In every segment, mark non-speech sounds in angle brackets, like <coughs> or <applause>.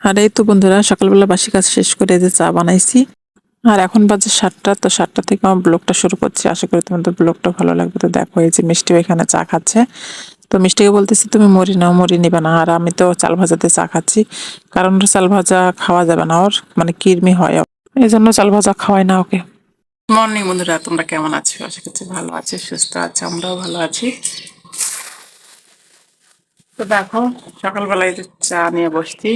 আর এই তো বন্ধুরা, সকালবেলা বাসি কাজ শেষ করে যে চা বানাইছি। আর এখন বাজে সাতটা, তো সাতটা থেকে আমার ব্লগটা শুরু করছি। আশা করি তোমাদের ব্লগটা ভালো লাগবে। তো দেখো, এই যে মিষ্টি এখানে চা খাচ্ছে। তো মিষ্টিকে বলতেছি, তুমি মরি নাও মরি নিবে না। আর আমি তো চাল ভাজাতে চা খাচ্ছি। কারণ চাল ভাজা খাওয়া যাবে না ওর মানে কিরমি হয়। এই জন্য চাল ভাজা খাওয়াই না ওকে। মর্নিং বন্ধুরা, তোমরা কেমন আছো? আশা করছি ভালো আছি, সুস্থ আছি, আমরাও ভালো আছি। তো দেখো, সকালবেলায় চা নিয়ে বসছি,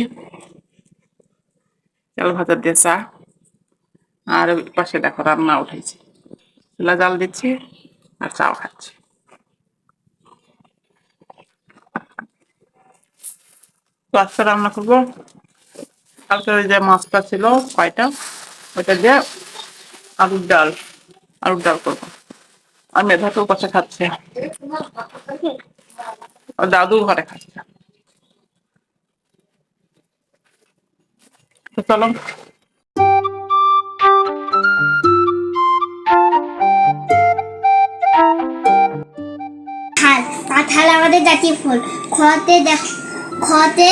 চাল ভাজা দিয়ে চা। আর পাশে দেখো, রান্না উঠেছি। চুলা জাল দিচ্ছি আর চাও খাচ্ছি। তো রান্না করব। কালকে ওই যে মাছটা ছিল, কয়টা? ওইটা দিয়ে আলুর ডাল আলুর ডাল করব। আর মেধাকেও কষে খাচ্ছে। দাদু ঘরে খাচ্ছে। চলো। কাঁঠাল কাঁঠাল আমাদের জাতীয় ফুল। খতে দেখ খতে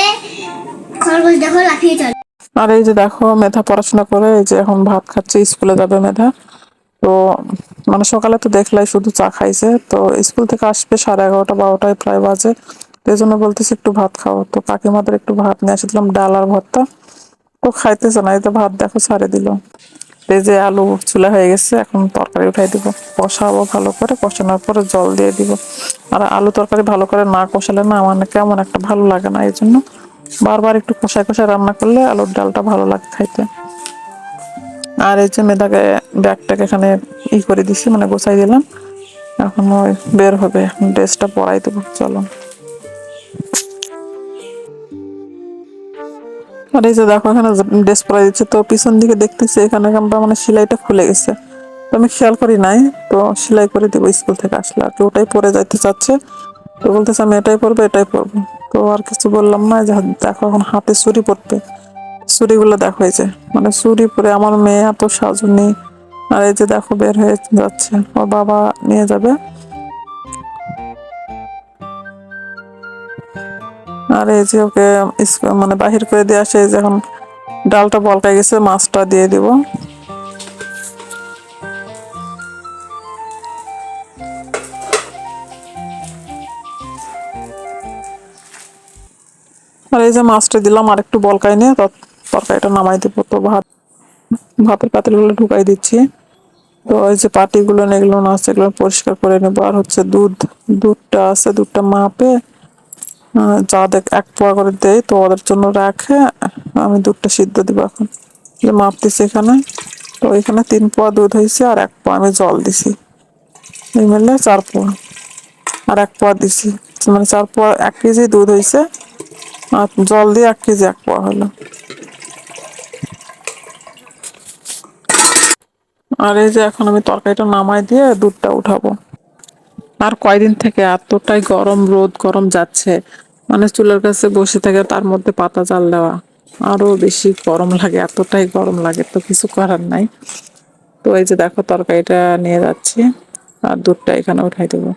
খরগোশ দেখো লাফিয়ে চলে। আর এই যে দেখো মেধা পড়াশোনা করে, এই যে এখন ভাত খাচ্ছে, স্কুলে যাবে মেধা। তো মানে সকালে তো দেখলাই শুধু চা খাইছে। তো স্কুল থেকে আসবে সাড়ে এগারোটা, বারোটায় প্রায় বাজে। এই জন্য বলতেছি একটু ভাত খাও। তো কাকিমাদের একটু ভাত নিয়ে আসছিলাম ডাল আর ভর্তা। তো খাইতেছে না, এই তো ভাত দেখো ছাড়ে দিল। এই যে আলু চুলা হয়ে গেছে, এখন তরকারি উঠাই দিব। কষাবো ভালো করে, কষানোর পরে জল দিয়ে দিব। আর আলু তরকারি ভালো করে না কষালে না আমার কেমন একটা ভালো লাগে না, এই জন্য বারবার একটু কষায় কষায় রান্না করলে আলুর ডালটা ভালো লাগে খাইতে। আর এই যে মেয়েটাকে ব্যাগটাকে এখানে ই করে দিছি মানে গোছাই দিলাম। এখন ওই বের হবে ড্রেসটা পরাই দেবো, চলো। আর এই যে দেখো, এখানে ড্রেস পরাই দিচ্ছে তো পিছন দিকে দেখতেছি এখানে আমরা মানে সেলাইটা খুলে গেছে। তো আমি খেয়াল করি নাই, তো সেলাই করে দেবো স্কুল থেকে আসলে। আর কি ওটাই পরে যাইতে চাচ্ছে, তো বলতেছে আমি এটাই পরবো এটাই পরবো। তো আর কিছু বললাম না যে দেখো এখন হাতে চুরি পরবে চুড়িগুলো দেখো এই যে মানে চুড়ি পরে আমার মেয়ে এত সাজুনি। আর এই যে দেখো বের হয়ে যাচ্ছে, ওর বাবা নিয়ে যাবে। আর এই যে ওকে মানে বাহির করে দিয়ে আসে যে এখন ডালটা বলকাই গেছে, মাছটা দিয়ে দিব। আর এই যে মাছটা দিলাম, আর একটু বলকাই নিয়ে তরকারিটা নামাই দেবো। তো ভাত ভাতের পাতিলগুলো ঢুকাই দিচ্ছি। তো এই যে পাটিগুলো, এগুলো আছে, এগুলো পরিষ্কার করে নেব। আর হচ্ছে দুধ দুধটা আছে, দুধটা মাপে যা দেখ, এক পোয়া করে দেয় তো ওদের জন্য রাখে। আমি দুধটা সিদ্ধ দিব এখন। মাপতেছি এখানে, তো এখানে তিন পোয়া দুধ হয়েছে আর এক পোয়া আমি জল দিছি। এই মিলে চার পোয়া। আর এক পোয়া দিছি। মানে চার পোয়া, এক কেজি দুধ হয়েছে। আর জল দিয়ে এক কেজি এক পোয়া হলো। আর এই যে এখন আমি তরকারিটা নামাই দিয়ে দুধটা উঠাবো। আর কয়দিন থেকে এতটাই গরম রোদ গরম যাচ্ছে মানে চুলার কাছে বসে থাকে তার মধ্যে পাতা জাল দেওয়া, আরও বেশি গরম লাগে, এতটাই গরম লাগে, তো কিছু করার নাই। তো এই যে দেখো তরকারিটা নিয়ে যাচ্ছি, আর দুধটা এখানে উঠাই দেবো।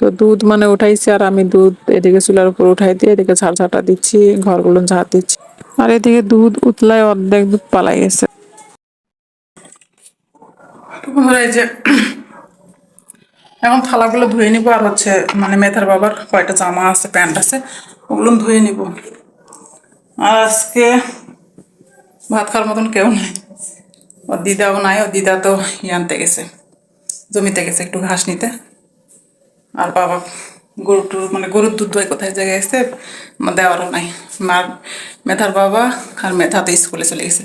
তো দুধ মানে উঠাইছি, আর আমি দুধ এদিকে চুলার উপর উঠাই দিয়ে এদিকে ঝাড় ঝাঁটা দিচ্ছি, ঘরগুলো ঝাড় দিচ্ছি। আর এদিকে দুধ উতলায় অর্ধেক দুধ পালাই গেছে। এই যে এখন থালাগুলো ধুয়ে নিব, আর হচ্ছে মানে মেথার বাবার কয়টা জামা আছে, প্যান্ট আছে, ওগুলো ধুয়ে নিব। আর আজকে ভাত খাওয়ার মতন কেউ নাই। ওর দিদাও নাই, ওর দিদা তো ই আনতে গেছে, জমিতে গেছে একটু ঘাস নিতে। আর বাবা গরু টুর মানে গরুর দুধ দই কোথায় জায়গায় গেছে দেওয়ারও নাই। মার মেথার বাবা আর মেথা তো স্কুলে চলে গেছে।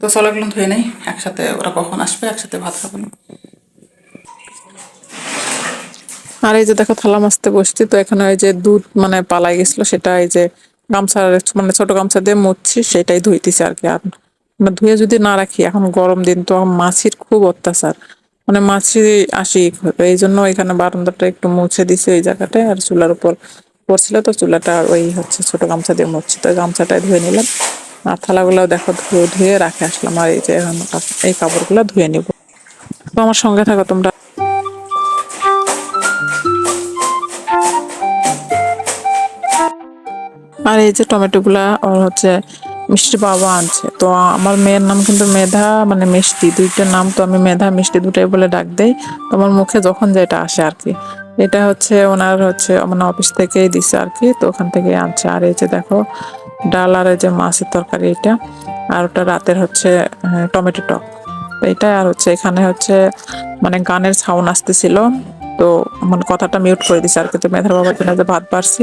তো চলাগুলো ধুয়ে নেই, একসাথে ওরা কখন আসবে, একসাথে ভাত খাব। না আর এই যে দেখো থালা মাছতে বসছি, তো এখানে ওই যে দুধ মানে পালাই গেছিল, সেটা এই যে গামছা মানে ছোট গামছা দিয়ে মুছছি সেটাই ধুইতেছি আর কি। আর মানে ধুয়ে যদি না রাখি, এখন গরম দিন, তো মাছির খুব অত্যাচার। মানে মাছি আসি, এই জন্য এখানে বারান্দাটা একটু মুছে দিছে এই জায়গাটায়, আর চুলার উপর পড়ছিল, তো চুলাটা ওই হচ্ছে ছোট গামছা দিয়ে মুছছি তো গামছাটাই ধুয়ে নিলাম, আর থালাগুলো দেখো ধুয়ে রাখে আসলাম, আর এই যে এই কাপড়গুলো ধুয়ে নিব। তো আমার সঙ্গে থাকো তোমরা। আর এই যে টমেটোগুলা ওর হচ্ছে মিষ্টি বাবা আনছে। তো আমার মেয়ের নাম কিন্তু মেধা মানে মিষ্টি, দুইটার নাম তো আমি মেধা, মিষ্টি দুটাই বলে ডাক দেই। তো আমার মুখে যখন যেটা আসে আর কি এটা হচ্ছে ওনার হচ্ছে মানে অফিস থেকেই দিছে আর কি তো ওখান থেকে আনছে। আর এই যে দেখো, ডাল আর এই যে মাছের তরকারি এটা, আর ওটা রাতের হচ্ছে টমেটো টক। তো এটাই আর হচ্ছে এখানে হচ্ছে মানে গানের সাউন্ড আসতেছিল। তো মানে কথাটা মিউট করে দিছে আর কি তো মেধার বাবার জন্য যে ভাত পারছি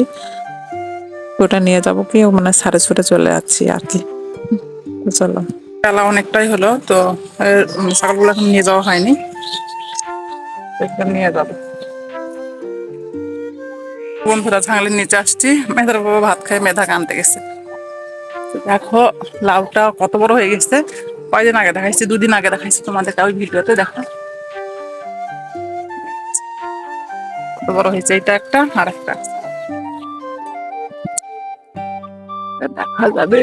ওটা নিয়ে যাব কি? মানে সাড়ে ছুটে চলে যাচ্ছি আর কি। চলো। বেলা অনেকটাই হলো, তো ছাগলগুলো এখন নিয়ে যাওয়া হয়নি। নিয়ে যাব। বন্ধুরা ঝাঙলির নিচে আসছি। মেধার বাবা ভাত খাই মেধা আনতে গেছে। দেখো, লাউটা কত বড় হয়ে গেছে। কয়দিন আগে দেখাইছি, দুদিন আগে দেখাইছি তোমাদের ওই ভিডিওতে দেখো। কত বড় হয়েছে, এটা একটা আর একটা দেখা যাবে।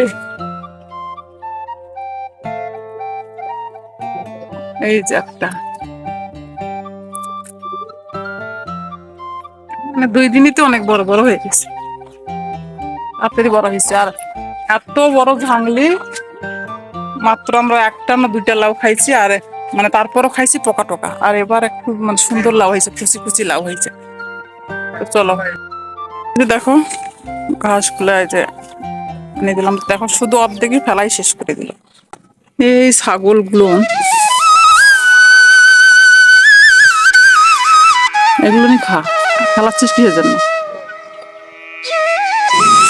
এই যে একটা। মানে দুই দিনই তো অনেক বড় বড় হয়ে গেছে। তাড়াতাড়ি বড় হয়েছে। আর এত বড় ঝাংলি মাত্র আমরা একটা না দুইটা লাউ খাইছি, আর মানে তারপরও খাইছি পোকা টোকা। আর এবার একটু মানে সুন্দর লাউ হয়েছে, খুশি খুশি লাউ হয়েছে। চলো। দেখো, ঘাসগুলো এই যে এনে দিলাম। দেখো শুধু অর্ধেকই ফেলাই শেষ করে দিল। এই ছাগলগুলো। এগুলো নি খা। ফেলাচ্ছিস কিসের জন্য?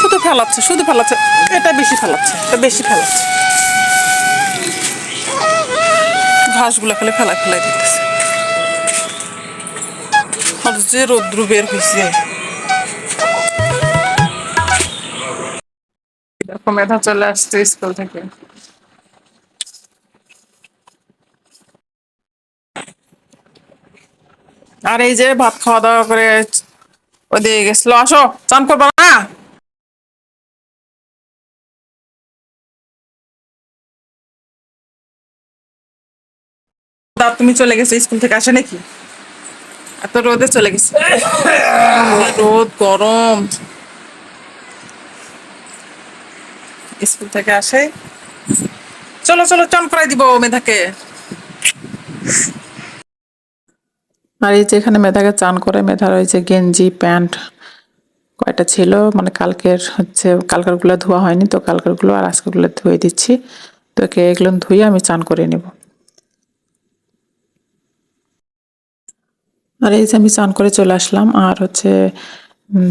শুধু ফেলাচ্ছে শুধু ফেলাচ্ছে। এটা বেশি ফেলাচ্ছে এটা বেশি ফেলাচ্ছে। ঘাসগুলো খালি ফেলা ফেলাই দিতেছে। আর যে রৌদ্র বের হয়েছে মেধা চলে আসছে স্কুল থেকে। আর এই যে ভাত খাওয়া দাওয়া করে ওদিকে গেছিল। আসো, চান করবা না? তুমি চলে গেছো স্কুল থেকে আসে নাকি? এত রোদে চলে গেছে। <coughs> রোদ, গরম। স্কুল থেকে আসে। চলো চলো, চান করাই দিব মেধাকে। আর এই যে এখানে মেধাকে চান করে মেধার ওই যে গেঞ্জি, প্যান্ট কয়টা ছিল? মানে কালকের হচ্ছে, কালকেরগুলো ধোয়া হয়নি, তো কালকেরগুলো আর আজকেরগুলো ধুয়ে দিচ্ছি। তো একে এগুলো ধুয়ে আমি চান করে নেব। আর এই যে আমি চান করে চলে আসলাম, আর হচ্ছে উম,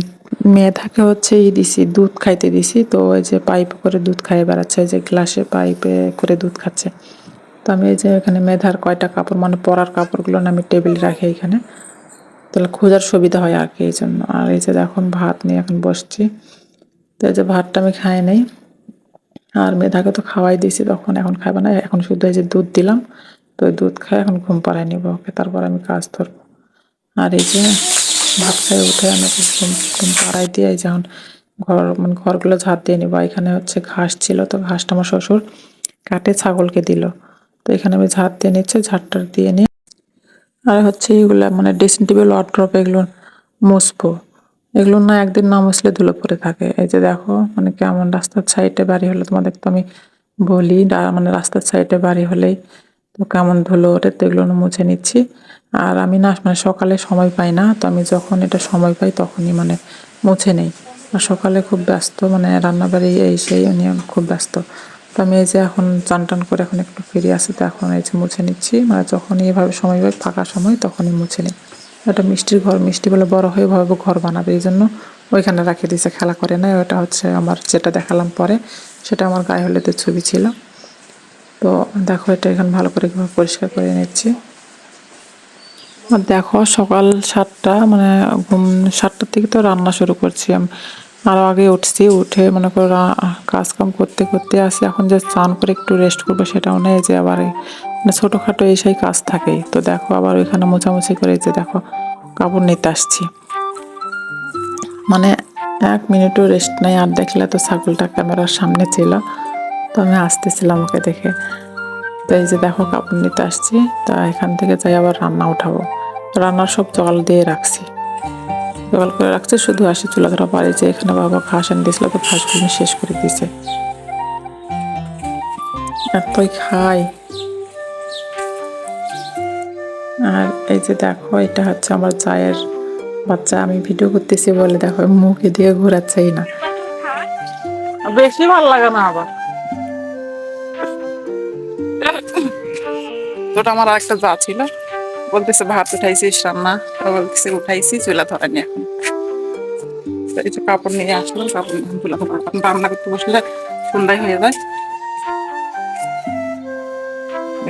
মেধাকে হচ্ছে ই দিছি দুধ খাইতে দিছি। তো ওই যে পাইপে করে দুধ খাইয়ে বেড়াচ্ছে যে গ্লাসে পাইপে করে দুধ খাচ্ছে। তো আমি এই যে এখানে মেধার কয়টা কাপড় মানে পরার কাপড়গুলো আমি টেবিলে রাখি এখানে। তাহলে খোঁজার সুবিধা হয় আর কি এই জন্য। আর এই যে এখন ভাত নিয়ে এখন বসছি। তো এই যে ভাতটা আমি খাই নাই। আর মেধাকে তো খাওয়াই দিয়েছি তখন এখন খাবে না। এখন শুধু এই যে দুধ দিলাম। তো দুধ খাই এখন ঘুম পাড়াই নিব ওকে তারপর আমি কাজ ধরবো। আর এই যে ভাত খাই, উঠে আমি পাড়াই দিয়ে যখন ঘর মানে ঘরগুলো ঝাড় দিয়ে নিব। এখানে হচ্ছে ঘাস ছিল, তো ঘাসটা আমার শ্বশুর কাটে, ছাগলকে দিল। তো এখানে আমি ঝাড় দিয়ে নিচ্ছে, ঝাড়টা দিয়ে নিয়ে আর হচ্ছে এগুলো মানে ড্রেসিং টেবিল ওয়ার্ড্রপ এগুলো মুছবো। এগুলো না একদিন না মুছলে ধুলো পড়ে থাকে। এই যে দেখো মানে কেমন রাস্তার সাইডে বাড়ি হলে তোমাদের তো আমি বলি মানে রাস্তার সাইডে বাড়ি হলেই কেমন ধুলো, ওটা তো এগুলো মুছে নিচ্ছি। আর আমি না মানে সকালে সময় পাই না, তো আমি যখন এটা সময় পাই তখনই মানে মুছে নেই। আর সকালে খুব ব্যস্ত মানে রান্নাবাড়ি এই সেই নিয়ে খুব ব্যস্ত। তো আমি এই যে এখন চান টান করে এখন একটু ফিরে আসি, তো এখন এই যে মুছে নিচ্ছি। মানে যখনই এভাবে সময় পাই, ফাঁকা সময়, তখনই মুছে নিই। একটা মিষ্টির ঘর, মিষ্টি বলে বড় হয়ে ভাবে ঘর বানাবে, এই জন্য ওইখানে রাখে দিয়েছে, খেলা করে না ওটা হচ্ছে আমার যেটা দেখালাম পরে, সেটা আমার গায়ে হলুদের ছবি ছিল। তো দেখো এটা এখানে ভালো করে কীভাবে পরিষ্কার করে নিচ্ছি। আর দেখো সকাল সাতটা মানে ঘুম সাতটার থেকে তো রান্না শুরু করছি আমি। আরও আগে উঠছি, উঠে মনে করো কাজকাম করতে করতে আসি, এখন যে স্নান করে একটু রেস্ট করব সেটাও নেই যে আবার মানে ছোটোখাটো সেই কাজ থাকেই। তো দেখো আবার ওইখানে মোছামুছি করে যে দেখো কাপড় নিতে আসছি। মানে এক মিনিটও রেস্ট নাই, আর দেখলে তো ছাগলটা ক্যামেরার সামনে ছিল। আমি আসতেছিলাম ওকে দেখে। তো এই যে দেখো কাপড় নিতে আসছি, তা এখান থেকে যাই আবার রান্না উঠাবো। রান্নার সব জল দিয়ে রাখছি। জল করে রাখছি, শুধু আসি চুলা ধরা পারি যে এখানে বাবা ঘাস এনে দিয়েছিল, তো ঘাসগুলো শেষ করে দিয়েছে। এতই খাই। আর এই যে দেখো, এটা হচ্ছে আমার চায়ের বাচ্চা। আমি ভিডিও করতেছি বলে দেখো, মুখে দিয়ে ঘোরাচ্ছেই না। বেশি ভালো লাগে না আবার। ওটা আমার আরেকটা যা ছিল। বলতেছে, ভাত উঠাইছিস, রান্না? বলতেছে, উঠাইছি, চুলা ধরেনি এখন। এই কাপড় নিয়ে আসলাম, কাপড় চুলা রান্না করতে বসলে সন্ধ্যায় হয়ে যায়।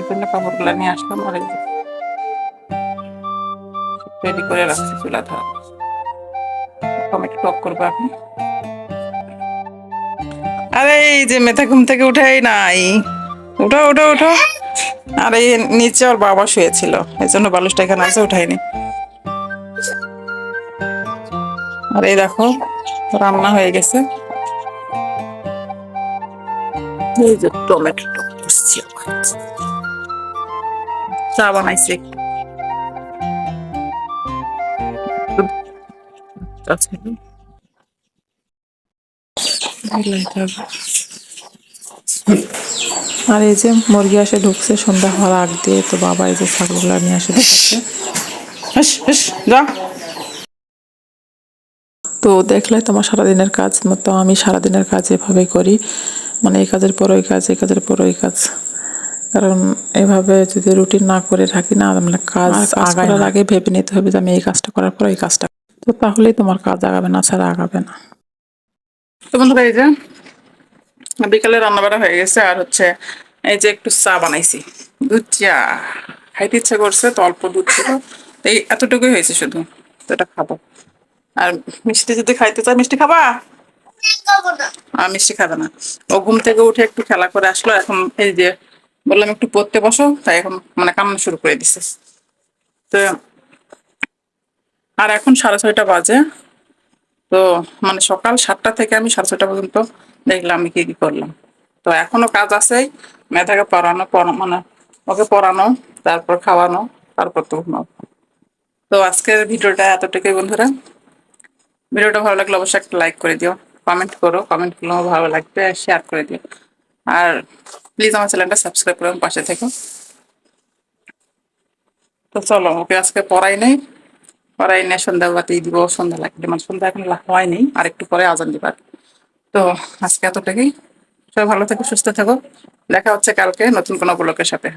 জন্য কাপড়গুলো নিয়ে আসলাম আর রেডি করে রাখছি চুলা ধরা। টমেটো টক করব এখন। আরে, এই যে মেথা ঘুম থেকে উঠাই নাই। উঠো উঠো উঠো। আর এই নিচে ওর বাবা শুয়েছিল এই জন্য বালুসটা এখানে আছে উঠাইনি আর এই দেখো, রান্না হয়ে গেছে এই যে টমেটো। চা বানাইছি। আর এই যে মুরগি আসে ঢুকছে সন্ধ্যা হওয়ার আগ দিয়ে তো বাবা এই যে ছাগলগুলো নিয়ে আসে যা। তো দেখলে তোমার সারাদিনের কাজ মতো আমি সারাদিনের কাজ এভাবেই করি। মানে এই কাজের পর ওই কাজ এই কাজের পর ওই কাজ। কারণ এভাবে যদি রুটিন না করে থাকি না মানে কাজ আগানোর আগে ভেবে নিতে হবে যে আমি এই কাজটা করার পর এই কাজটা তো তাহলেই তোমার কাজ আগাবে না ছাড়া আগাবে না। তো বন্ধুরা এই যে বিকালে রান্না বাড়া হয়ে গেছে, আর হচ্ছে এই যে একটু চা বানাইছি। দুধ চা। খাইতে ইচ্ছা করছে, তো অল্প দুধ ছিল। এই এতটুকুই হয়েছে শুধু, তো এটা খাব। আর মিষ্টি যদি খাইতে চাই মিষ্টি খাবা? মিষ্টি খাবে না। ও ঘুম থেকে উঠে একটু খেলা করে আসলো, এখন এই যে বললাম একটু পড়তে বসো, তাই এখন মানে কান্না শুরু করে দিছে। তো আর এখন সাড়ে ছয়টা বাজে। তো মানে সকাল সাতটা থেকে আমি সাড়ে ছয়টা পর্যন্ত দেখলাম, আমি কি কি করলাম? তো এখনও কাজ আছে মেধাকে পড়ানো, পড়া- মানে ওকে পড়ানো, তারপর খাওয়ানো, তারপর তো তো আজকের ভিডিওটা এতটুকুই বন্ধুরা। ভিডিওটা ভালো লাগলে অবশ্যই একটা লাইক করে দিও কমেন্ট করো কমেন্ট করলে আমার ভালো লাগবে শেয়ার করে দিও। আর প্লিজ আমার চ্যানেলটা সাবস্ক্রাইব করে পাশে থেকো। তো চলো, ওকে আজকে পড়াই নেই। পড়াই নিয়ে সন্ধ্যা বাতি দিব, সন্ধ্যা লাগবে। মানে সন্ধ্যা এখন হয়নি আর একটু পরে আজান দিবার। তো আজকে এতটাই সবাই ভালো থাকো, সুস্থ থাকো। দেখা হচ্ছে কালকে নতুন কোনো ব্লকের সাথে।